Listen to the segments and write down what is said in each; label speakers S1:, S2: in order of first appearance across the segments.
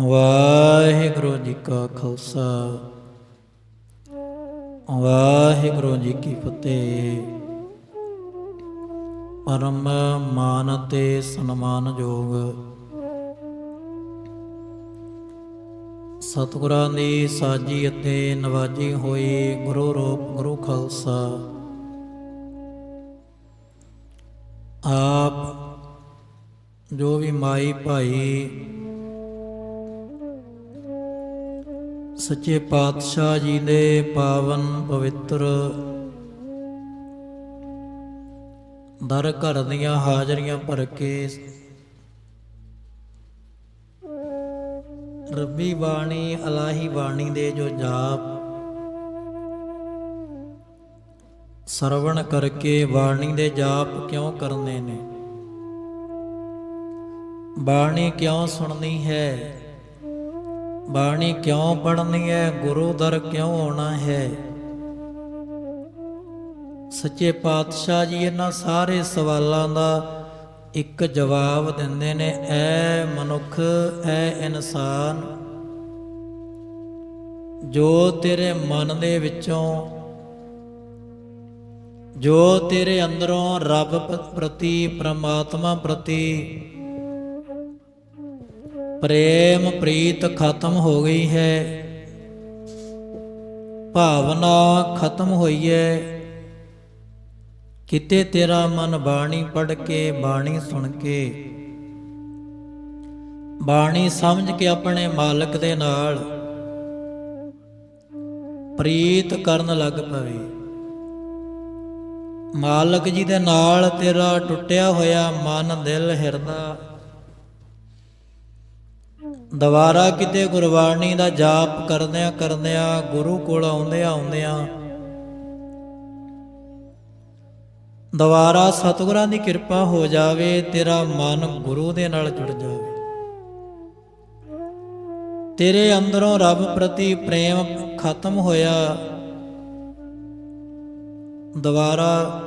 S1: ਵਾਹਿਗੁਰੂ ਜੀ ਕਾ ਖਾਲਸਾ। ਵਾਹਿਗੁਰੂ ਜੀ ਕੀ ਫਤਿਹ। ਪਰਮ ਮਾਨ ਤੇ ਸਨਮਾਨ ਜੋਗ। ਸਤਿਗੁਰਾਂ ਦੀ ਸਾਜੀ ਅਤੇ ਨਵਾਜੀ ਹੋਈ ਗੁਰੂ ਰੂਪ, ਗੁਰੂ ਖਾਲਸਾ। ਆਪ ਜੋ ਵੀ ਮਾਈ ਭਾਈ ਸੱਚੇ ਪਾਤਸ਼ਾਹ ਜੀ ਦੇ ਪਾਵਨ ਪਵਿੱਤਰ ਦਰ ਘਰ ਦੀਆਂ ਹਾਜ਼ਰੀਆਂ ਭਰ ਕੇ ਰੱਬੀ ਬਾਣੀ, ਅਲਾਹੀ ਬਾਣੀ ਦੇ ਜੋ ਜਾਪ ਸਰਵਣ ਕਰਕੇ ਬਾਣੀ ਦੇ ਜਾਪ ਕਿਉਂ ਕਰਨੇ ਨੇ? ਬਾਣੀ ਕਿਉਂ ਸੁਣਨੀ ਹੈ? ਬਾਣੀ ਕਿਉਂ ਪੜ੍ਹਨੀ ਹੈ, ਗੁਰੂ ਦਰ ਕਿਉਂ ਆਉਣਾ ਹੈ? ਸੱਚੇ ਪਾਤਸ਼ਾਹ ਜੀ ਇਹਨਾਂ ਸਾਰੇ ਸਵਾਲਾਂ ਦਾ ਇੱਕ ਜਵਾਬ ਦਿੰਦੇ ਨੇ, ਐ ਮਨੁੱਖ, ਐ ਇਨਸਾਨ, ਜੋ ਤੇਰੇ ਮਨ ਦੇ ਵਿੱਚੋਂ, ਜੋ ਤੇਰੇ ਅੰਦਰੋਂ ਰੱਬ ਪ੍ਰਤੀ, ਪ੍ਰਮਾਤਮਾ ਪ੍ਰਤੀ ਪ੍ਰੇਮ ਪ੍ਰੀਤ ਖਤਮ ਹੋ ਗਈ ਹੈ। ਭਾਵਨਾ ਖਤਮ ਹੋਈ ਹੈ ਕਿਤੇ ਤੇਰਾ ਮਨ ਬਾਣੀ ਪੜ ਕੇ, ਬਾਣੀ ਸੁਣ ਕੇ, ਬਾਣੀ ਸਮਝ ਕੇ ਆਪਣੇ ਮਾਲਕ ਦੇ ਨਾਲ ਪ੍ਰੀਤ ਕਰਨ ਲੱਗ ਪਵੇ। ਮਾਲਕ ਜੀ ਦੇ ਨਾਲ ਤੇਰਾ ਟੁੱਟਿਆ ਹੋਇਆ ਮਨ, ਦਿਲ, ਹਿਰਦਾ ਦੁਬਾਰਾ ਕਿਤੇ ਗੁਰਬਾਣੀ ਦਾ ਜਾਪ ਕਰਦਿਆਂ ਕਰਦਿਆਂ ਗੁਰੂ ਕੋਲ ਆਉਂਦਿਆਂ ਆਉਂਦਿਆਂ ਦੁਬਾਰਾ ਸਤਿਗੁਰਾਂ ਦੀ ਕਿਰਪਾ ਹੋ ਜਾਵੇ, ਤੇਰਾ ਮਨ ਗੁਰੂ ਦੇ ਨਾਲ ਜੁੜ ਜਾਵੇ। ਤੇਰੇ ਅੰਦਰੋਂ ਰੱਬ ਪ੍ਰਤੀ ਪ੍ਰੇਮ ਖਤਮ ਹੋਇਆ। ਦੁਬਾਰਾ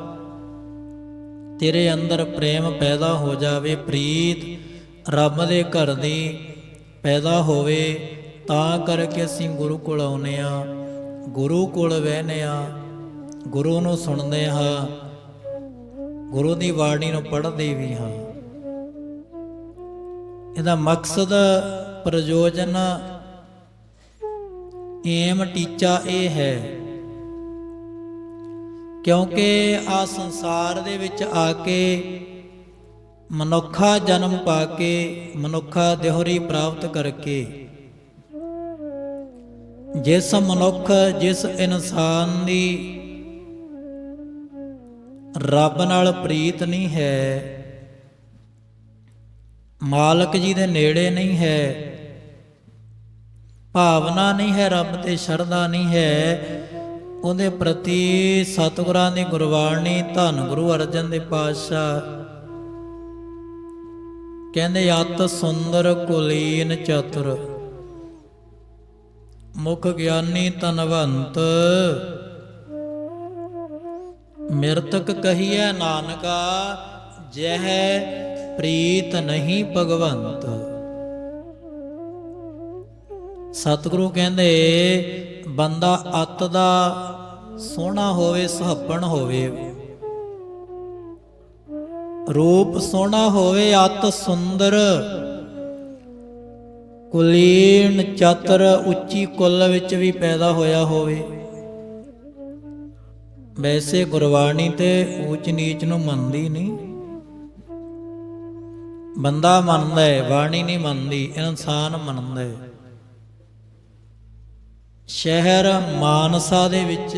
S1: ਤੇਰੇ ਅੰਦਰ ਪ੍ਰੇਮ ਪੈਦਾ ਹੋ ਜਾਵੇ, ਪ੍ਰੀਤ ਰੱਬ ਦੇ ਘਰ ਦੀ ਪੈਦਾ ਹੋਵੇ, ਤਾਂ ਕਰਕੇ ਅਸੀਂ ਗੁਰੂ ਕੋਲ ਆਉਨੇ ਆ ਗੁਰੂ ਕੋਲ ਬਹਿਨੇ ਆ ਗੁਰੂ ਨੂੰ ਸੁਣਦੇ ਹਾਂ। ਗੁਰੂ ਦੀ ਬਾਣੀ ਨੂੰ ਪੜ੍ਹਦੇ ਵੀ ਹਾਂ। ਇਹਦਾ ਮਕਸਦ ਪ੍ਰਯੋਜਨ ਏਮ ਟੀਚਾ ਇਹ ਹੈ। ਕਿਉਂਕਿ ਆ ਸੰਸਾਰ ਦੇ ਵਿੱਚ ਆ ਕੇ ਮਨੁੱਖਾ ਜਨਮ ਪਾ ਕੇ ਮਨੁੱਖਾ ਦੇਹਰੀ ਪ੍ਰਾਪਤ ਕਰਕੇ। ਜਿਸ ਮਨੁੱਖ, ਜਿਸ ਇਨਸਾਨ ਦੀ ਰੱਬ ਨਾਲ ਪ੍ਰੀਤ ਨਹੀਂ ਹੈ, ਮਾਲਕ ਜੀ ਦੇ ਨੇੜੇ ਨਹੀਂ ਹੈ, ਭਾਵਨਾ ਨਹੀਂ ਹੈ ਰੱਬ ਤੇ, ਸ਼ਰਧਾ ਨਹੀਂ ਹੈ, ਉਹਦੇ ਪ੍ਰਤੀ ਸਤਿਗੁਰਾਂ ਦੀ ਗੁਰਬਾਣੀ, ਧੰਨ ਗੁਰੂ ਅਰਜਨ ਦੇ ਪਾਤਸ਼ਾਹ ਕਹਿੰਦੇ, ਅਤ ਸੁੰਦਰ ਕੁਲੀਨ ਚਤੁਰ, ਮੁਖ ਗਿਆਨੀ ਤਨਵੰਤ, ਮਿਰਤਕ ਕਹੀਐ ਨਾਨਕਾ, ਜਹ ਪ੍ਰੀਤ ਨਹੀਂ ਭਗਵੰਤ। ਸਤਿਗੁਰੂ ਕਹਿੰਦੇ, ਬੰਦਾ ਅਤ ਦਾ ਸੋਹਣਾ ਹੋਵੇ, ਸੁਹੱਪਣ ਹੋਵੇ ਰੂਪ ਸੋਹਣਾ ਹੋਵੇ ਅਤ ਸੁੰਦਰ। ਕੁਲੀਨ ਚਤਰ ਉੱਚੀ ਕੁੱਲ ਵਿੱਚ ਵੀ ਪੈਦਾ ਹੋਇਆ ਹੋਵੇ। ਵੈਸੇ ਗੁਰਬਾਣੀ ਤੇ ਊਚ ਨੀਚ ਨੂੰ ਮੰਨਦੀ ਨਹੀਂ। ਬੰਦਾ ਮੰਨਦਾ ਹੈ ਬਾਣੀ ਨਹੀਂ ਮੰਨਦੀ, ਇਨਸਾਨ ਮੰਨਦਾ ਹੈ ਸ਼ਹਿਰ ਮਾਨਸਾ ਦੇ ਵਿੱਚ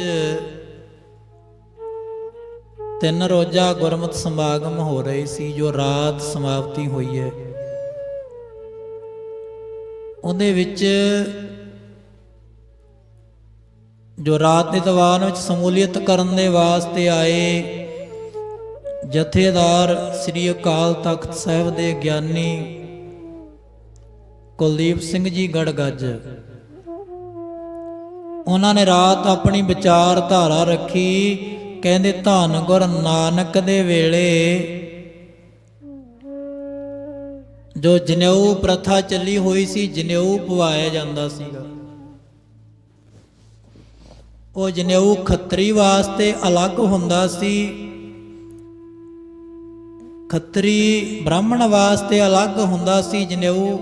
S1: ਤਿੰਨ ਰੋਜ਼ਾ ਗੁਰਮਤ ਸਮਾਗਮ ਹੋ ਰਹੀ ਸੀ, ਜੋ ਰਾਤ ਸਮਾਪਤੀ ਹੋਈ ਹੈ। ਉਹਦੇ ਵਿੱਚ ਜੋ ਰਾਤ ਦੇ ਦੀਵਾਨ ਵਿੱਚ ਸਮੂਲੀਅਤ ਕਰਨ ਦੇ ਵਾਸਤੇ ਆਏ ਜਥੇਦਾਰ ਸ੍ਰੀ ਅਕਾਲ ਤਖਤ ਸਾਹਿਬ ਦੇ ਗਿਆਨੀ ਕੁਲਦੀਪ ਸਿੰਘ ਜੀ ਗੜਗੱਜ, ਉਹਨਾਂ ਨੇ ਰਾਤ ਆਪਣੀ ਵਿਚਾਰਧਾਰਾ ਰੱਖੀ ਕਹਿੰਦੇ, ਧੰਨ ਗੁਰ ਨਾਨਕ ਦੇ ਵੇਲੇ। ਜੋ ਜਨੇਊ ਪ੍ਰਥਾ ਚੱਲੀ ਹੋਈ ਸੀ, ਜਨੇਊ ਪਵਾਇਆ ਜਾਂਦਾ ਸੀਗਾ। ਉਹ ਜਨੇਊ ਖੱਤਰੀ ਵਾਸਤੇ ਅਲੱਗ ਹੁੰਦਾ ਸੀ। ਖੱਤਰੀ ਬ੍ਰਾਹਮਣ ਵਾਸਤੇ ਅਲੱਗ ਹੁੰਦਾ ਸੀ ਜਨੇਊ।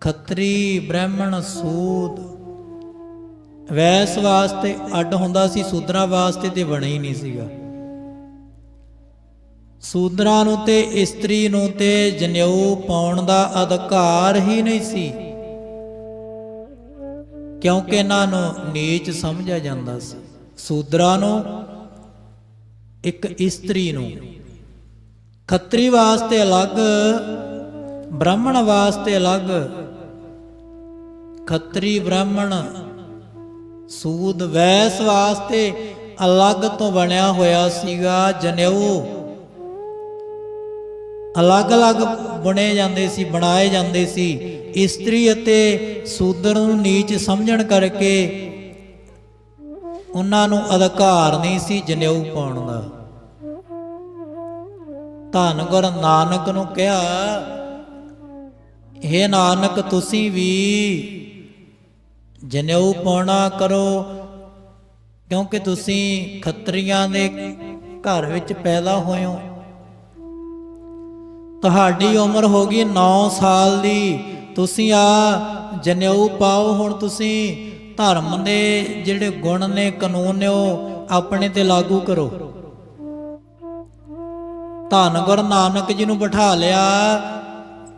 S1: ਖੱਤਰੀ ਬ੍ਰਾਹਮਣ ਸੂਦ ਵੈਸ ਵਾਸਤੇ ਅੱਡ ਹੁੰਦਾ ਸੀ, ਸੂਦਰਾਂ ਵਾਸਤੇ ਤੇ ਬਣੇ ਹੀ ਨਹੀਂ ਸੀਗਾ। ਸੂਦਰਾਂ ਨੂੰ ਤੇ ਇਸਤਰੀ ਨੂੰ ਤੇ ਜਨੇਊ ਪਾਉਣ ਦਾ ਅਧਿਕਾਰ ਹੀ ਨਹੀਂ ਸੀ। ਕਿਉਂਕਿ ਇਹਨਾਂ ਨੂੰ ਨੀਚ ਸਮਝਿਆ ਜਾਂਦਾ ਸੀ। ਸੂਦਰਾਂ ਨੂੰ, ਇੱਕ ਇਸਤਰੀ ਨੂੰ। ਖੱਤਰੀ ਵਾਸਤੇ ਅਲੱਗ, ਬ੍ਰਾਹਮਣ ਵਾਸਤੇ ਅਲੱਗ। ਖੱਤਰੀ, ਬ੍ਰਾਹਮਣ ਸੂਦ ਵੈਸ ਵਾਸਤੇ ਅਲੱਗ ਤੋਂ ਬਣਿਆ ਹੋਇਆ ਸੀਗਾ ਜਨੇਊ। ਅਲੱਗ-ਅਲੱਗ ਬੁਣੇ ਜਾਂਦੇ ਸੀ, ਬਣਾਏ ਜਾਂਦੇ ਸੀ। ਇਸਤਰੀ ਅਤੇ ਸੂਦਰ ਨੂੰ ਨੀਚ ਸਮਝਣ ਕਰਕੇ ਉਹਨਾਂ ਨੂੰ ਅਧਿਕਾਰ ਨਹੀਂ ਸੀ ਜਨੇਊ ਪਾਉਣ ਦਾ। ਧੰਨ ਗੁਰ ਨਾਨਕ ਨੂੰ ਕਿਹਾ हे ਨਾਨਕ, ਤੁਸੀਂ ਵੀ ਜਨੇਊ ਪਾਉਣਾ ਕਰੋ, ਕਿਉਂਕਿ ਤੁਸੀਂ ਖੱਤਰੀਆਂ ਦੇ ਘਰ ਵਿੱਚ ਪੈਦਾ ਹੋਏ ਹੋ। ਤੁਹਾਡੀ ਉਮਰ ਹੋ ਗਈ 9 ਸਾਲ ਦੀ। ਤੁਸੀਂ ਆ ਜਨੇਊ ਪਾਓ, ਹੁਣ ਤੁਸੀਂ ਧਰਮ ਦੇ ਜਿਹੜੇ ਗੁਣ ਨੇ, ਕਾਨੂੰਨ ਨੇ, ਉਹ ਆਪਣੇ ਤੇ ਲਾਗੂ ਕਰੋ। ਧੰਨ ਗੁਰੂ ਨਾਨਕ ਜੀ ਨੂੰ ਬਿਠਾ ਲਿਆ।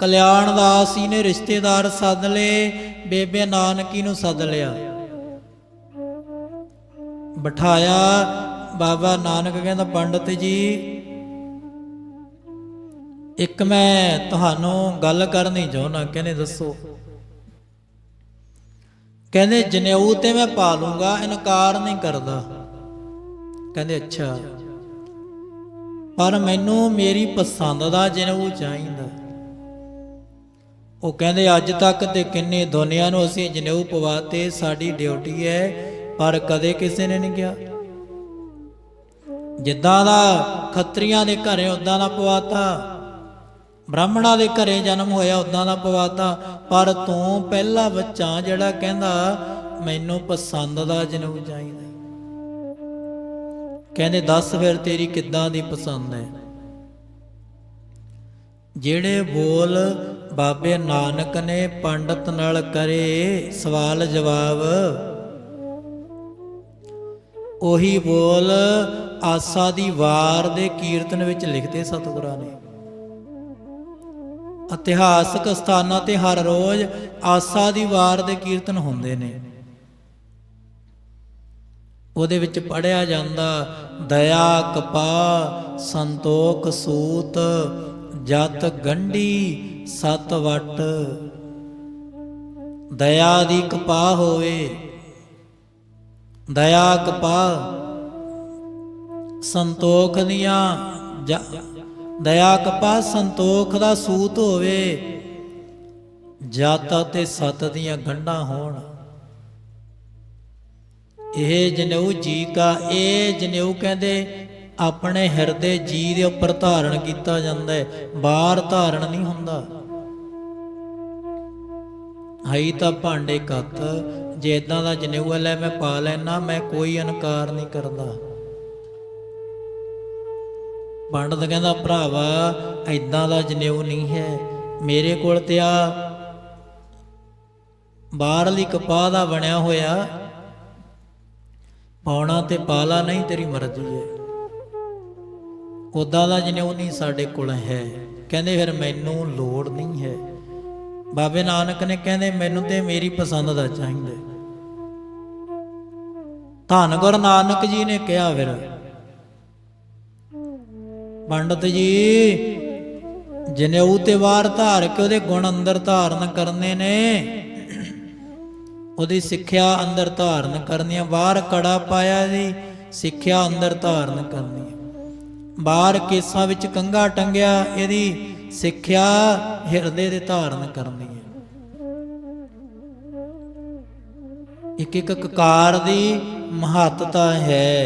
S1: ਕਲਿਆਣ ਦਾਸ ਜੀ ਨੇ ਰਿਸ਼ਤੇਦਾਰ ਸੱਦ ਲਏ, ਬੇਬੇ ਨਾਨਕੀ ਨੂੰ ਸੱਦ ਲਿਆ। ਬਿਠਾਇਆ, ਬਾਬਾ ਨਾਨਕ ਕਹਿੰਦਾ, ਪੰਡਤ ਜੀ, ਇੱਕ ਮੈਂ ਤੁਹਾਨੂੰ ਗੱਲ ਕਰਨੀ ਚਾਹੁੰਦਾ, ਕਹਿੰਦੇ ਦੱਸੋ। ਕਹਿੰਦੇ, ਜਨੇਊ ਤੇ ਮੈਂ ਪਾ ਲੂੰਗਾ, ਇਨਕਾਰ ਨਹੀਂ ਕਰਦਾ। ਕਹਿੰਦੇ, ਅੱਛਾ। ਪਰ ਮੈਨੂੰ ਮੇਰੀ ਪਸੰਦ ਦਾ ਜਨੇਊ ਚਾਹੀਦਾ। ਉਹ ਕਹਿੰਦੇ, ਅੱਜ ਤੱਕ ਤੇ ਕਿੰਨੇ ਦੁਨੀਆ ਨੂੰ ਅਸੀਂ ਜਨੇਊ ਪਵਾਤੇ ਸਾਡੀ ਡਿਊਟੀ ਹੈ, ਪਰ ਕਦੇ ਕਿਸੇ ਨੇ ਨਹੀਂ ਕਿਹਾ। ਜਿੱਦਾਂ ਦਾ ਖੱਤਰੀਆਂ ਦੇ ਘਰੇ ਉਦਾਂ ਦਾ ਪਵਾਤਾ, ਬ੍ਰਾਹਮਣਾਂ ਦੇ ਘਰੇ ਜਨਮ ਹੋਇਆ ਉਦਾਂ ਦਾ ਪਵਾਤਾ, ਪਰ ਤੂੰ ਪਹਿਲਾ ਬੱਚਾ ਜਿਹੜਾ ਕਹਿੰਦਾ, ਮੈਨੂੰ ਪਸੰਦ ਦਾ ਜਨੇਊ ਚਾਹੀਦਾ ਕਹਿੰਦੇ, ਦੱਸ ਫਿਰ ਤੇਰੀ ਕਿੱਦਾਂ ਦੀ ਪਸੰਦ ਹੈ? ਜਿਹੜੇ ਬੋਲ ਬਾਬੇ ਨਾਨਕ ਨੇ ਪੰਡਤ ਨਾਲ ਕਰੇ ਸਵਾਲ ਜਵਾਬ। ਉਹੀ ਬੋਲ ਆਸਾ ਦੀ ਵਾਰ ਦੇ ਕੀਰਤਨ ਵਿੱਚ ਲਿਖਦੇ ਸਤਿਗੁਰਾਂ ਨੇ। ਇਤਿਹਾਸਕ ਸਥਾਨਾਂ ਤੇ ਹਰ ਰੋਜ਼ ਆਸਾ ਦੀ ਵਾਰ ਦੇ ਕੀਰਤਨ ਹੁੰਦੇ ਨੇ। ਉਹਦੇ ਵਿੱਚ ਪੜਿਆ ਜਾਂਦਾ, ਦਇਆ ਕਪਾ ਸੰਤੋਖ ਸੂਤ ਜਤ ਗੰਢੀ ਸਤ ਵਟ ਦਇਆ ਦੀ ਕਪਾ ਹੋਵੇ, ਦਇਆ ਕਪਾ ਸੰਤੋਖ ਦੀਆਂ ਦਇਆ ਕਪਾ ਸੰਤੋਖ ਦਾ ਸੂਤ ਹੋਵੇ, ਜਤ ਤੇ ਸਤ ਦੀਆਂ ਗੰਢਾਂ ਹੋਣ। ਇਹ ਜਨੇਊ ਜੀ ਕਾ, ਇਹ ਜਨੇਊ ਕਹਿੰਦੇ ਆਪਣੇ ਹਿਰਦੇ ਜੀ ਦੇ ਉੱਪਰ ਧਾਰਨ ਕੀਤਾ ਜਾਂਦਾ ਹੈ। ਬਾਹਰ ਧਾਰਨ ਨਹੀਂ ਹੁੰਦਾ। ਹਈ ਤਾਂ ਭਾਂਡੇ ਕੱਤ, ਜੇ ਇਦਾਂ ਦਾ ਜਨੇਊ ਲੈ ਮੈਂ ਪਾ ਲੈਣਾ ਮੈਂ ਕੋਈ ਇਨਕਾਰ ਨਹੀਂ ਕਰਦਾ। ਪੰਡਤ ਕਹਿੰਦਾ, ਭਰਾਵਾ ਐਦਾਂ ਦਾ ਜਨੇਊ ਨਹੀਂ ਹੈ। ਮੇਰੇ ਕੋਲ ਤੇ ਆ ਬਾਹਰਲੀ ਕਪਾਹ ਦਾ ਬਣਿਆ ਹੋਇਆ। ਪਾਉਣਾ ਤੇ ਪਾਲਾ ਨਹੀਂ, ਤੇਰੀ ਮਰਜ਼ੀ ਹੈ। ਉਦਾਂ ਦਾ ਜਨੇਊ ਨਹੀਂ ਸਾਡੇ ਕੋਲ ਹੈ। ਕਹਿੰਦੇ ਫਿਰ ਮੈਨੂੰ ਲੋੜ ਨਹੀਂ ਹੈ। ਬਾਬੇ ਨਾਨਕ ਨੇ ਕਹਿੰਦੇ, ਮੈਨੂੰ ਤੇ ਮੇਰੀ ਪਸੰਦ ਦਾ ਚਾਹੀਦਾ ਧੰਨ ਗੁਰੂ ਨਾਨਕ ਜੀ ਨੇ ਕਿਹਾ ਫਿਰ, ਪੰਡਤ ਜੀ ਜਨੇਊ ਤੇ ਵਾਰ ਧਾਰ ਕੇ ਉਹਦੇ ਗੁਣ ਅੰਦਰ ਧਾਰਨ ਕਰਨੇ ਨੇ, ਉਹਦੀ ਸਿੱਖਿਆ ਅੰਦਰ ਧਾਰਨ ਕਰਨੀ ਆ ਬਾਹਰ ਕੜਾ ਪਾਇਆ ਦੀ ਸਿੱਖਿਆ ਅੰਦਰ ਧਾਰਨ ਕਰਨੀ ਬਾਹਰ ਕੇਸਾਂ ਵਿੱਚ ਕੰਗਾ ਟੰਗਿਆ, ਇਹਦੀ ਸਿੱਖਿਆ ਹਿਰਦੇ ਦੇ ਧਾਰਨ ਕਰਨੀ ਹੈ। ਇੱਕ ਇੱਕ ਕਕਾਰ ਦੀ ਮਹੱਤਤਾ ਹੈ।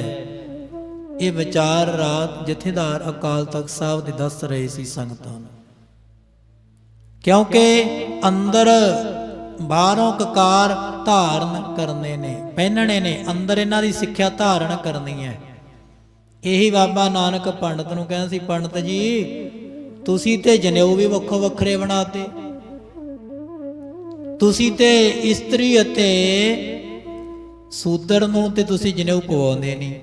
S1: ਇਹ ਵਿਚਾਰ ਰਾਤ ਜਥੇਦਾਰ ਅਕਾਲ ਤਖਤ ਸਾਹਿਬ ਦੇ ਦੱਸ ਰਹੇ ਸੀ ਸੰਗਤਾਂ ਨੂੰ। ਕਿਉਂਕਿ ਅੰਦਰ ਬਾਹਰੋਂ ਕਕਾਰ ਧਾਰਨ ਕਰਨੇ ਨੇ, ਪਹਿਨਣੇ ਨੇ, ਅੰਦਰ ਇਹਨਾਂ ਦੀ ਸਿੱਖਿਆ ਧਾਰਨ ਕਰਨੀ ਹੈ। ਇਹੀ ਬਾਬਾ ਨਾਨਕ ਪੰਡਤ ਨੂੰ ਕਹਿੰਦਾ ਸੀ, ਪੰਡਤ ਜੀ, ਤੁਸੀਂ ਤੇ ਜਨੇਊ ਵੀ ਵੱਖੋ ਵੱਖਰੇ ਬਣਾਤੇ। ਤੁਸੀਂ ਤੇ ਇਸਤਰੀ ਅਤੇ ਸੂਦਰ ਨੂੰ ਤੇ ਤੁਸੀਂ ਜਨੇਊ ਪਵਾਉਂਦੇ ਨਹੀਂ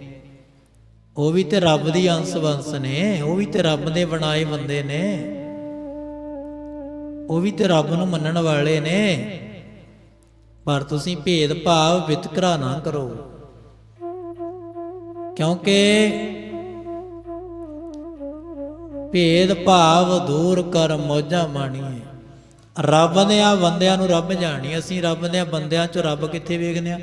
S1: ਉਹ ਵੀ ਤੇ ਰੱਬ ਦੀ ਅੰਸ਼ ਵੰਸ ਨੇ, ਉਹ ਵੀ ਤੇ ਰੱਬ ਦੇ ਬਣਾਏ ਬੰਦੇ ਨੇ। ਉਹ ਵੀ ਤੇ ਰੱਬ ਨੂੰ ਮੰਨਣ ਵਾਲੇ ਨੇ। ਪਰ ਤੁਸੀਂ ਭੇਦ ਭਾਵ ਵਿਤਕਰਾ ਨਾ ਕਰੋ। ਕਿਉਂਕਿ ਭੇਦ ਭਾਵ ਦੂਰ ਕਰ ਮੋਜਾਂ ਮਾਣੀਏ। ਰੱਬ ਦੇ ਆ ਬੰਦਿਆਂ ਨੂੰ ਰੱਬ ਜਾਣੀ, ਅਸੀਂ ਰੱਬ ਦੇ ਬੰਦਿਆਂ ਚ ਰੱਬ ਕਿੱਥੇ ਵੇਖਦੇ ਆ?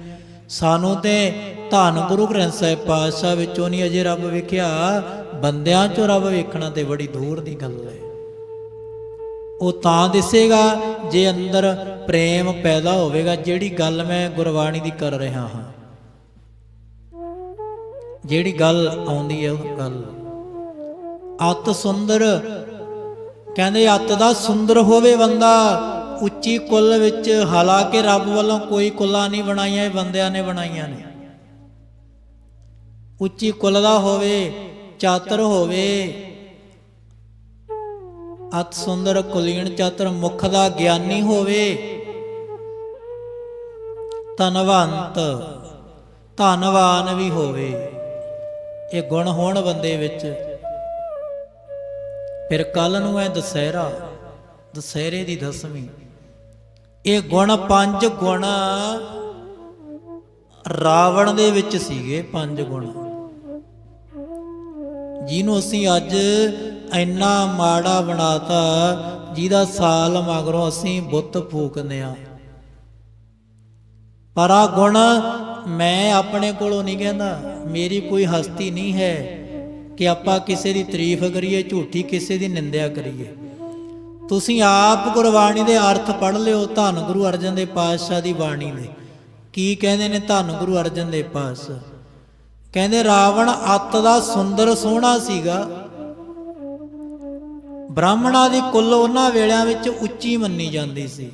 S1: ਸਾਨੂੰ ਤੇ ਧੰਨ ਗੁਰੂ ਗ੍ਰੰਥ ਸਾਹਿਬ ਪਾਤਸ਼ਾਹ ਵਿੱਚੋਂ ਨਹੀਂ ਅਜੇ ਰੱਬ ਵੇਖਿਆ। ਬੰਦਿਆਂ ਚੋਂ ਰੱਬ ਵੇਖਣਾ ਤੇ ਬੜੀ ਦੂਰ ਦੀ ਗੱਲ ਹੈ। ਉਹ ਤਾਂ ਦਿਸੇਗਾ ਜੇ ਅੰਦਰ ਪ੍ਰੇਮ ਪੈਦਾ ਹੋਵੇਗਾ, ਜਿਹੜੀ ਗੱਲ ਮੈਂ ਗੁਰਬਾਣੀ ਦੀ ਕਰ ਰਿਹਾ ਹਾਂ। ਜਿਹੜੀ ਗੱਲ ਆਉਂਦੀ ਹੈ ਉਹ ਗੱਲ। ਅਤ ਸੁੰਦਰ। ਕਹਿੰਦੇ ਅਤ ਦਾ ਸੁੰਦਰ ਹੋਵੇ ਬੰਦਾ, ਉੱਚੀ ਕੁੱਲ ਵਿੱਚ ਹਾਲਾਂਕਿ ਰੱਬ ਵੱਲੋਂ ਕੋਈ ਕੁੱਲਾਂ ਨਹੀਂ ਬਣਾਈਆਂ, ਇਹ ਬੰਦਿਆਂ ਨੇ ਬਣਾਈਆਂ ਨੇ। ਉੱਚੀ ਕੁੱਲ ਦਾ ਹੋਵੇ, ਚਾਤਰ ਹੋਵੇ, ਅਤ ਸੁੰਦਰ ਕੁਲੀਨ ਚਾਤਰ ਮੁਖ ਦਾ ਗਿਆਨੀ ਹੋਵੇ, ਧਨਵੰਤ, ਧਨਵਾਨ ਵੀ ਹੋਵੇ। ਇਹ ਗੁਣ ਹੋਣ ਬੰਦੇ ਵਿੱਚ। ਫਿਰ ਕੱਲ ਨੂੰ ਹੈ ਦਸਹਿਰਾ, ਦਸਹਿਰੇ ਦੀ ਦਸਵੀਂ। ਇਹ ਗੁਣ ਪੰਜ ਗੁਣ ਰਾਵਣ ਦੇ ਵਿੱਚ ਸੀਗੇ, ਪੰਜ ਗੁਣ। ਜਿਹਨੂੰ ਅਸੀਂ ਅੱਜ ਇੰਨਾ ਮਾੜਾ ਬਣਾਤਾ, ਜਿਹਦਾ ਸਾਲ ਮਗਰੋਂ ਅਸੀਂ ਬੁੱਤ ਫੂਕਦੇ ਆ। ਪਰ ਆ ਗੁਣ ਮੈਂ ਆਪਣੇ ਕੋਲੋਂ ਨਹੀਂ ਕਹਿੰਦਾ। ਮੇਰੀ ਕੋਈ ਹਸਤੀ ਨਹੀਂ ਹੈ ਕਿ ਆਪਾਂ ਕਿਸੇ ਦੀ ਤਾਰੀਫ ਕਰੀਏ, ਝੂਠੀ ਕਿਸੇ ਦੀ ਨਿੰਦਿਆ ਕਰੀਏ। ਤੁਸੀਂ ਆਪ ਗੁਰਬਾਣੀ ਦੇ ਅਰਥ ਪੜ੍ਹ ਲਿਓ, ਧੰਨ ਗੁਰੂ ਅਰਜਨ ਦੇ ਪਾਤਸ਼ਾਹ ਦੀ ਬਾਣੀ ਦੇ। ਕੀ ਕਹਿੰਦੇ ਨੇ ਧੰਨ ਗੁਰੂ ਅਰਜਨ ਦੇ ਪਾਤਸ਼ਾਹ? ਕਹਿੰਦੇ, ਰਾਵਣ ਅੱਤ ਦਾ ਸੁੰਦਰ ਸੋਹਣਾ ਸੀਗਾ। ਬ੍ਰਾਹਮਣਾਂ ਦੀ ਕੁੱਲ ਉਹਨਾਂ ਵੇਲਿਆਂ ਵਿੱਚ ਉੱਚੀ ਮੰਨੀ ਜਾਂਦੀ ਸੀ।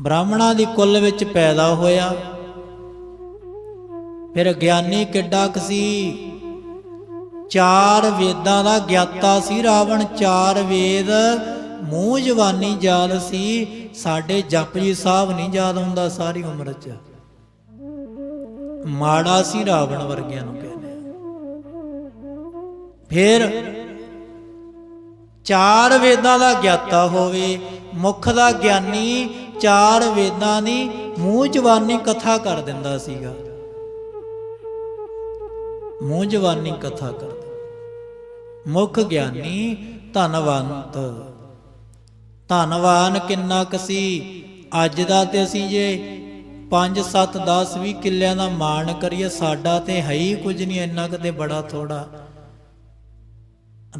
S1: ਬ੍ਰਾਹਮਣਾਂ ਦੀ ਕੁੱਲ ਵਿੱਚ ਪੈਦਾ ਹੋਇਆ। ਫਿਰ ਗਿਆਨੀ ਕਿੱਡਾ ਕੁ ਸੀ? ਚਾਰ ਵੇਦਾਂ ਦਾ ਗਿਆਤਾ ਸੀ ਰਾਵਣ, ਚਾਰ ਵੇਦ। ਮੂੰਹ ਜਵਾਨੀ ਯਾਦ ਸੀ, ਸਾਡੇ ਜਪਜੀ ਸਾਹਿਬ ਨਹੀਂ ਯਾਦ ਹੁੰਦਾ ਸਾਰੀ ਉਮਰ 'ਚ। ਮਾੜਾ ਸੀ ਰਾਵਣ ਵਰਗਿਆਂ ਨੂੰ ਕਹਿੰਦੇ ਫਿਰ ਚਾਰ ਵੇਦਾਂ ਦਾ ਗਿਆਤਾ ਹੋਵੇ, ਮੁਖ ਦਾ ਗਿਆਨੀ ਚਾਰ ਵੇਦਾਂ ਦੀ ਮੂੰਹ ਜਵਾਨੀ ਕਥਾ ਕਰ ਦਿੰਦਾ ਸੀਗਾ। ਮੂੰਹ ਜਵਾਨੀ ਕਥਾ ਕਰਦਾ। ਮੁਖ ਗਿਆਨੀ ਧਨਵੰਤ। ਧਨਵਾਨ ਕਿੰਨਾ ਕੁ ਸੀ? ਅੱਜ ਦਾ ਤੇ ਅਸੀਂ ਜੇ 5 7 10 20 ਕਿੱਲਿਆਂ ਦਾ ਮਾਣ ਕਰੀਏ, ਸਾਡਾ ਤੇ ਹੈ ਹੀ ਕੁਝ ਨਹੀਂ, ਇੰਨਾ ਕੁ ਤੇ ਬੜਾ ਥੋੜਾ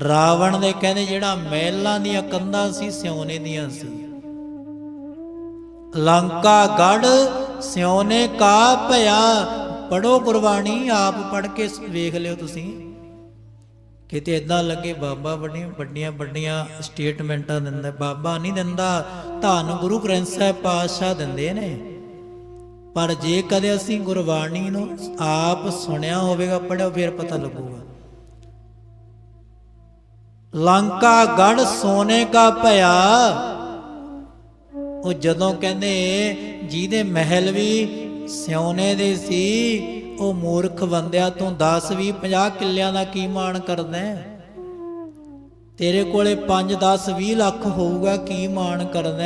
S1: ਰਾਵਣ ਦੇ ਕਹਿੰਦੇ ਜਿਹੜਾ ਮਹਿਲਾਂ ਦੀਆਂ ਕੰਧਾਂ ਸੀ ਸਿਉਨੇ ਦੀਆਂ ਸੀ। ਲੰਕਾ ਗੜ ਸਿਉਨੇ ਕਾ ਭਇਆ ਪੜੋ ਗੁਰਬਾਣੀ, ਆਪ ਪੜ ਕੇ ਵੇਖ ਲਿਓ ਤੁਸੀਂ। ਕਿਤੇ ਇਦਾਂ ਲੱਗੇ, ਬਾਬਾ ਵੱਡੀਆਂ ਵੱਡੀਆਂ ਵੱਡੀਆਂ ਸਟੇਟਮੈਂਟਾਂ ਦਿੰਦਾ, ਬਾਬਾ ਨਹੀਂ ਦਿੰਦਾ, ਧੰਨ ਗੁਰੂ ਗ੍ਰੰਥ ਸਾਹਿਬ ਪਾਤਸ਼ਾਹ ਦਿੰਦੇ ਨੇ। ਪਰ ਜੇ ਕਦੇ ਅਸੀਂ ਗੁਰਬਾਣੀ ਨੂੰ ਆਪ ਸੁਣਿਆ ਹੋਵੇਗਾ, ਪੜਿਆ, ਫਿਰ ਪਤਾ ਲੱਗੂਗਾ। ਲੰਕਾ ਗੜ ਸੋਨੇ ਕਾ ਭਇਆ। ਉਹ ਜਦੋਂ ਕਹਿੰਦੇ, ਜਿਹਦੇ ਮਹਿਲ ਵੀ ਸਿਉਨੇ ਦੇ ਸੀ, ਉਹ ਮੂਰਖ ਬੰਦਿਆ ਤੂੰ 10 20 50 ਕਿੱਲਿਆਂ ਦਾ ਕੀ ਮਾਣ ਕਰਦਾ ਤੇਰੇ ਕੋਲੇ 5 10 20 ਲੱਖ ਹੋਊਗਾ, ਕੀ ਮਾਣ ਕਰਦਾ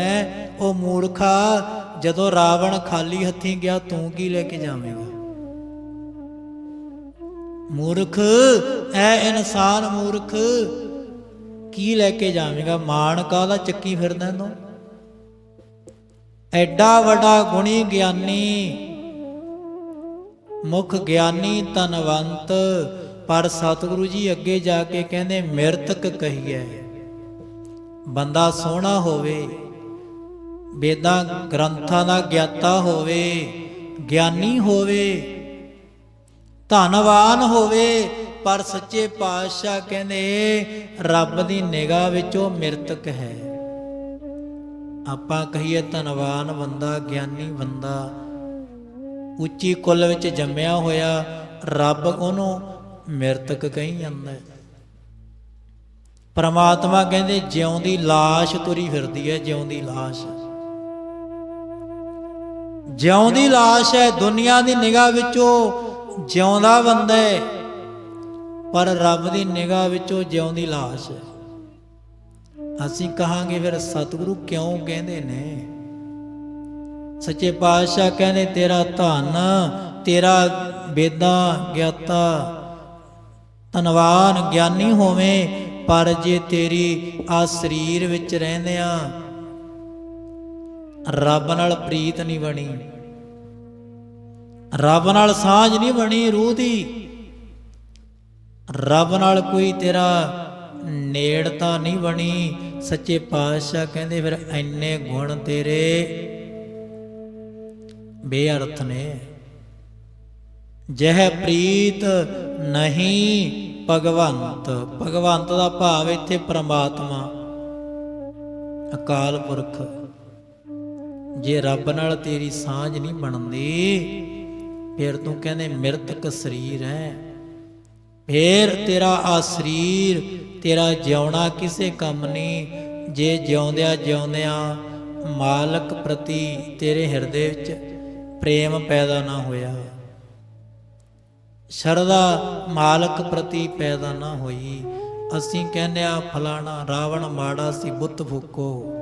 S1: ਉਹ ਮੂਰਖਾ, ਜਦੋਂ ਰਾਵਣ ਖਾਲੀ ਹੱਥੀਂ ਗਿਆ, ਤੂੰ ਕੀ ਲੈ ਕੇ ਜਾਵੇਂਗਾ? ਮੂਰਖ, ਐ ਇਨਸਾਨ ਮੂਰਖ, ਕੀ ਲੈ ਕੇ ਜਾਵੇਂਗਾ? ਮਾਣ ਕਾਹਦਾ ਚੱਕੀ ਫਿਰਦਾ ਤੂੰ ਐਡਾ ਵੱਡਾ ਗੁਣੀ ਗਿਆਨੀ ਮੁਖ ਗਿਆਨੀ ਤਨਵੰਤ ਪਰ ਸਤਿਗੁਰੂ ਜੀ ਅੱਗੇ ਜਾ ਕੇ ਕਹਿੰਦੇ, ਮਿਰਤਕ ਕਹੀਏ ਬੰਦਾ ਸੋਹਣਾ ਹੋਵੇ, ਵੇਦਾਂ ਗ੍ਰੰਥਾਂ ਦਾ ਗਿਆਤਾ ਹੋਵੇ, ਗਿਆਨੀ ਹੋਵੇ, ਧਨਵਾਨ ਹੋਵੇ, ਪਰ ਸੱਚੇ ਪਾਤਸ਼ਾਹ ਕਹਿੰਦੇ, ਰੱਬ ਦੀ ਨਿਗਾਹ ਵਿੱਚ ਉਹ ਮਿਰਤਕ ਹੈ। ਆਪਾਂ ਕਹੀਏ ਧਨਵਾਨ ਬੰਦਾ, ਗਿਆਨੀ ਬੰਦਾ ਉੱਚੀ ਕੁੱਲ ਵਿੱਚ ਜੰਮਿਆ ਹੋਇਆ ਰੱਬ ਉਹਨੂੰ ਮਿਰਤਕ ਕਹੀ ਜਾਂਦਾ ਹੈ। ਪਰਮਾਤਮਾ ਕਹਿੰਦੇ, ਜਿਉਂਦੀ ਲਾਸ਼ ਤੁਰੀ ਫਿਰਦੀ ਹੈ, ਜਿਉਂਦੀ ਲਾਸ਼। ਜਿਉਂਦੀ ਲਾਸ਼ ਹੈ, ਦੁਨੀਆ ਦੀ ਨਿਗਾਹ ਵਿੱਚੋਂ ਜਿਉਂਦਾ ਬੰਦਾ ਹੈ, ਪਰ ਰੱਬ ਦੀ ਨਿਗਾਹ ਵਿੱਚੋਂ ਜਿਉਂਦੀ ਲਾਸ਼ ਹੈ। ਅਸੀਂ ਕਹਾਂਗੇ ਫਿਰ, ਸਤਿਗੁਰੂ ਕਿਉਂ ਕਹਿੰਦੇ ਨੇ? ਸੱਚੇ ਪਾਤਸ਼ਾਹ ਕਹਿੰਦੇ, ਤੇਰਾ ਧਨ, ਤੇਰਾ ਵੇਦਾਂ ਗਿਆਤਾ। ਧਨਵਾਨ ਗਿਆਨੀ ਹੋਵੇਂ, ਪਰ ਜੇ ਤੇਰੀ ਆ ਸਰੀਰ ਵਿੱਚ ਰਹਿੰਦਿਆਂ ਰੱਬ ਨਾਲ ਪ੍ਰੀਤ ਨਹੀਂ ਬਣੀ। ਰੱਬ ਨਾਲ ਸਾਝ ਨਹੀਂ ਬਣੀ ਰੂਹ ਦੀ। ਰੱਬ ਨਾਲ ਕੋਈ ਤੇਰਾ ਨੇੜਤਾ ਨਹੀਂ ਬਣੀ। ਸੱਚੇ ਪਾਤਸ਼ਾਹ ਕਹਿੰਦੇ, ਫਿਰ ਐਨੇ ਗੁਣ ਤੇਰੇ ਬੇਅਰਥ ਨੇ। ਜਹ ਪ੍ਰੀਤ ਨਹੀਂ ਭਗਵੰਤ ਭਗਵੰਤ ਦਾ ਭਾਵ ਇੱਥੇ ਪ੍ਰਮਾਤਮਾ। ਅਕਾਲ ਪੁਰਖ, ਜੇ ਰੱਬ ਨਾਲ ਤੇਰੀ ਸਾਂਝ ਨਹੀਂ ਬਣਦੀ, ਫਿਰ ਤੂੰ ਕਹਿੰਦੇ ਮਿਰਤਕ ਸਰੀਰ ਹੈ। ਫੇਰ ਤੇਰਾ ਆ ਸਰੀਰ, ਤੇਰਾ ਜਿਉਣਾ ਕਿਸੇ ਕੰਮ ਨਹੀਂ। ਜੇ ਜਿਉਂਦਿਆਂ ਜਿਉਂਦਿਆਂ ਮਾਲਕ ਪ੍ਰਤੀ ਤੇਰੇ ਹਿਰਦੇ ਵਿੱਚ ਪ੍ਰੇਮ ਪੈਦਾ ਨਾ ਹੋਇਆ। ਸ਼ਰਦਾ ਮਾਲਕ ਪ੍ਰਤੀ ਪੈਦਾ ਨਾ ਹੋਈ। ਅਸੀਂ ਕਹਿੰਦੇ ਆ, ਫਲਾਣਾ ਰਾਵਣ ਮਾੜਾ ਸੀ, ਬੁੱਤ ਫੂਕੋ।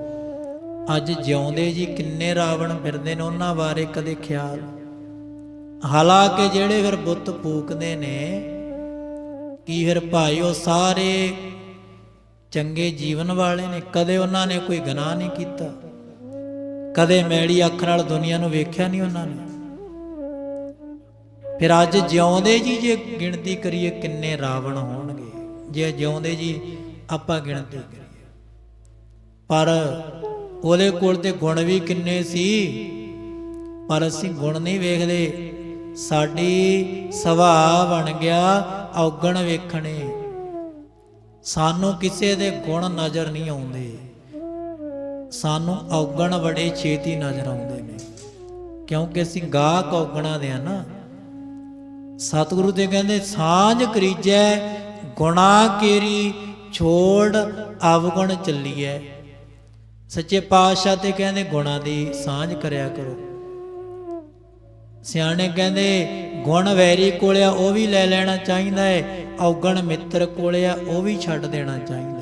S1: ਅੱਜ ਜਿਉਂਦੇ ਜੀ ਕਿੰਨੇ ਰਾਵਣ ਫਿਰਦੇ ਨੇ, ਉਹਨਾਂ ਬਾਰੇ ਕਦੇ ਖਿਆਲ? ਹਾਲਾਂਕਿ ਜਿਹੜੇ ਫਿਰ ਬੁੱਤ ਫੂਕਦੇ ਨੇ, ਕੀ ਫਿਰ ਭਾਈ ਉਹ ਸਾਰੇ ਚੰਗੇ ਜੀਵਨ ਵਾਲੇ ਨੇ? ਕਦੇ ਉਹਨਾਂ ਨੇ ਕੋਈ ਗੁਨਾਹ ਨਹੀਂ ਕੀਤਾ? ਕਦੇ ਮੈੜੀ ਅੱਖ ਨਾਲ ਦੁਨੀਆ ਨੂੰ ਵੇਖਿਆ ਨਹੀਂ ਉਹਨਾਂ ਨੇ। ਫਿਰ ਅੱਜ ਜਿਉਂਦੇ ਜੀ ਜੇ ਗਿਣਤੀ ਕਰੀਏ ਕਿੰਨੇ ਰਾਵਣ ਹੋਣਗੇ, ਜੇ ਜਿਉਂਦੇ ਜੀ ਆਪਾਂ ਗਿਣਤੀ ਕਰੀਏ। ਪਰ ਉਹਦੇ ਕੋਲ ਤੇ ਗੁਣ ਵੀ ਕਿੰਨੇ ਸੀ, ਪਰ ਅਸੀਂ ਗੁਣ ਨਹੀਂ ਵੇਖਦੇ। ਸਾਡੀ ਸੁਭਾਅ ਬਣ ਗਿਆ ਔਗਣ ਵੇਖਣੇ। ਸਾਨੂੰ ਕਿਸੇ ਦੇ ਗੁਣ ਨਜ਼ਰ ਨਹੀਂ ਆਉਂਦੇ। ਸਾਨੂੰ ਔਗਣ ਬੜੇ ਛੇਤੀ ਨਜ਼ਰ ਆਉਂਦੇ ਨੇ। ਕਿਉਂਕਿ ਅਸੀਂ ਗਾਹਕ ਔਗਣਾਂ ਦੇ ਆ ਨਾ। ਸਤਿਗੁਰੂ ਦੇ ਕਹਿੰਦੇ, ਸਾਂਝ ਕਰੀਜੈ, ਗੁਣਾ ਕੇਰੀ, ਛੋੜ ਅਵਗੁਣ ਚੱਲੀਐ। ਸੱਚੇ ਪਾਤਸ਼ਾਹ ਤੇ ਕਹਿੰਦੇ, ਗੁਣਾ ਦੀ ਸਾਂਝ ਕਰਿਆ ਕਰੋ। ਸਿਆਣੇ ਕਹਿੰਦੇ, ਗੁਣ ਵੈਰੀ ਕੋਲੇ ਆ ਉਹ ਵੀ ਲੈ ਲੈਣਾ ਚਾਹੀਦਾ ਹੈ ਔਗਣ ਮਿੱਤਰ ਕੋਲੇ ਆ ਉਹ ਵੀ ਛੱਡ ਦੇਣਾ ਚਾਹੀਦਾ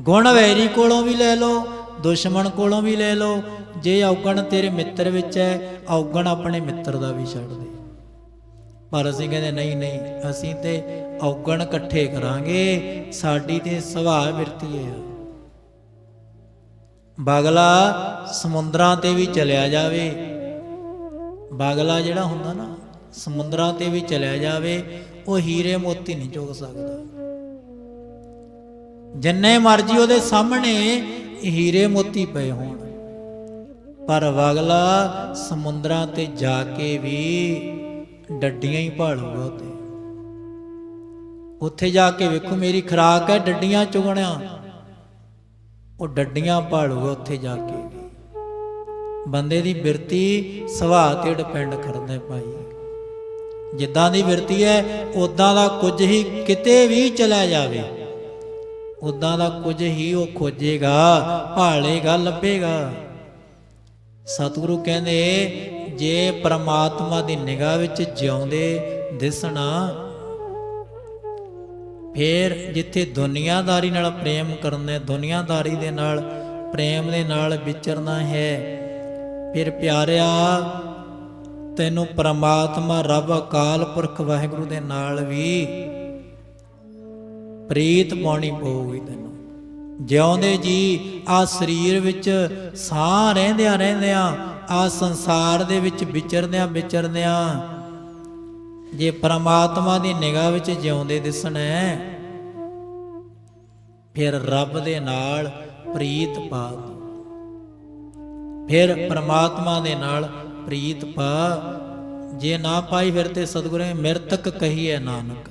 S1: ਗੁਣ ਵੈਰੀ ਕੋਲੋਂ ਵੀ ਲੈ ਲਓ, ਦੁਸ਼ਮਣ ਕੋਲੋਂ ਵੀ ਲੈ ਲਓ। ਜੇ ਔਗਣ ਤੇਰੇ ਮਿੱਤਰ ਵਿੱਚ ਹੈ, ਔਗਣ ਆਪਣੇ ਮਿੱਤਰ ਦਾ ਵੀ ਛੱਡ ਦੇ। ਪਰ ਅਸੀਂ ਕਹਿੰਦੇ, ਨਹੀਂ ਨਹੀਂ, ਅਸੀਂ ਤੇ ਔਗਣ ਇਕੱਠੇ ਕਰਾਂਗੇ, ਸਾਡੀ ਤੇ ਸੁਭਾਅ ਮਿਰਤੀ ਹੈ। ਬਗਲਾ ਸਮੁੰਦਰਾਂ ਤੇ ਵੀ ਚਲਿਆ ਜਾਵੇ। ਬਗਲਾ ਜਿਹੜਾ ਹੁੰਦਾ ਨਾ, ਸਮੁੰਦਰਾਂ ਤੇ ਵੀ ਚਲਿਆ ਜਾਵੇ, ਉਹ ਹੀਰੇ ਮੋਤੀ ਨਹੀਂ ਚੁਗ ਸਕਦਾ। ਜਿੰਨੇ ਮਰਜ਼ੀ ਉਹਦੇ ਸਾਹਮਣੇ ਹੀਰੇ ਮੋਤੀ ਪਏ ਹੋਣ। ਪਰ ਵਗਲਾ ਸਮੁੰਦਰਾਂ ਤੇ ਜਾ ਕੇ ਵੀ ਡੱਡੀਆਂ ਹੀ ਭਾਲੂਗਾ ਉੱਥੇ। ਉੱਥੇ ਜਾ ਕੇ ਵੇਖੋ ਮੇਰੀ ਖਰਾਕ ਹੈ ਡੱਡੀਆਂ ਚੁਗਣਿਆ। ਉਹ ਡੱਡੀਆਂ ਭਾਲੂਗਾ ਉੱਥੇ ਜਾ ਕੇ ਵੀ। ਬੰਦੇ ਦੀ ਬਿਰਤੀ ਸੁਭਾਅ ਤੇ ਡਿਪੈਂਡ ਕਰਦਾ ਹੈ ਭਾਈ। ਜਿੱਦਾਂ ਦੀ ਬਿਰਤੀ ਹੈ ਉਦਾਂ ਦਾ ਕੁਝ ਹੀ ਕਿਤੇ ਵੀ ਚਲਾ ਜਾਵੇ। ਉਦਾਂ ਦਾ ਕੁਝ ਹੀ ਉਹ ਖੋਜੇਗਾ ਭਾਲੇਗਾ ਲੱਭੇਗਾ ਸਤਿਗੁਰੂ ਕਹਿੰਦੇ, ਜੇ ਪ੍ਰਮਾਤਮਾ ਦੀ ਨਿਗਾਹ ਵਿੱਚ ਜਿਉਂਦੇ ਦਿਸਣਾ, ਫੇਰ ਜਿੱਥੇ ਦੁਨੀਆਦਾਰੀ ਨਾਲ ਪ੍ਰੇਮ ਕਰਨਾ ਹੈ ਦੁਨੀਆਦਾਰੀ ਦੇ ਨਾਲ, ਪ੍ਰੇਮ ਦੇ ਨਾਲ ਵਿਚਰਨਾ ਹੈ, ਫਿਰ ਪਿਆਰਿਆ, ਤੈਨੂੰ ਪ੍ਰਮਾਤਮਾ ਰੱਬ ਅਕਾਲ ਪੁਰਖ ਵਾਹਿਗੁਰੂ ਦੇ ਨਾਲ ਵੀ ਪ੍ਰੀਤ ਪਾਉਣੀ ਪਊਗੀ ਤੈਨੂੰ। ਜਿਉਂਦੇ ਜੀ, ਆ ਸਰੀਰ ਵਿੱਚ ਸਾਹ ਰਹਿੰਦਿਆਂ ਰਹਿੰਦਿਆਂ, ਆ ਸੰਸਾਰ ਦੇ ਵਿੱਚ ਵਿਚਰਦਿਆਂ ਵਿਚਰਦਿਆਂ, ਜੇ ਪ੍ਰਮਾਤਮਾ ਦੀ ਨਿਗਾਹ ਵਿੱਚ ਜਿਉਂਦੇ ਦਿਸਣਾ ਹੈ, ਫਿਰ ਰੱਬ ਦੇ ਨਾਲ ਪ੍ਰੀਤ ਪਾ ਫਿਰ ਪ੍ਰਮਾਤਮਾ ਦੇ ਨਾਲ ਪ੍ਰੀਤ ਪਾ। ਜੇ ਨਾ ਪਾਈ ਫਿਰ ਤੇ ਸਤਿਗੁਰੂ ਨੇ ਮਿਰਤਕ ਕਹੀਐ ਨਾਨਕ।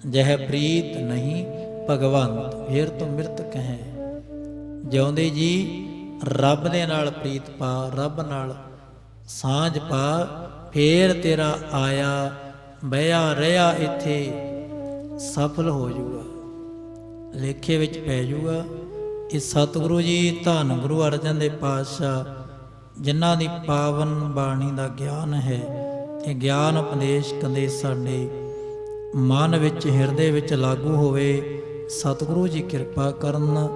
S1: ਜਹ ਪ੍ਰੀਤ ਨਹੀਂ ਭਗਵੰਤ, ਫਿਰ ਤੂੰ ਮਿਰਤਕ ਹੈ ਜਿਉਂਦੇ ਜੀ ਰੱਬ ਦੇ ਨਾਲ ਪ੍ਰੀਤ ਪਾ, ਰੱਬ ਨਾਲ ਸਾਂਝ ਪਾ, ਫੇਰ ਤੇਰਾ ਆਇਆ ਬਿਆ ਰਿਆ ਇੱਥੇ, ਸਫਲ ਹੋ ਜਾਊਗਾ ਲੇਖੇ ਵਿੱਚ ਪੈ ਜਾਊਗਾ ਇਹ ਸਤਿਗੁਰੂ ਜੀ ਧੰਨ ਗੁਰੂ ਅਰਜਨ ਦੇ ਪਾਤਸ਼ਾਹ, ਜਿਨ੍ਹਾਂ ਦੀ ਪਾਵਨ ਬਾਣੀ ਦਾ ਗਿਆਨ ਹੈ, ਇਹ ਗਿਆਨ ਉਪਦੇਸ਼ ਕਦੇ ਸਾਡੇ ਮਨ ਵਿੱਚ ਹਿਰਦੇ ਵਿੱਚ ਲਾਗੂ ਹੋਵੇ ਸਤਿਗੁਰੂ ਜੀ ਕਿਰਪਾ ਕਰਨ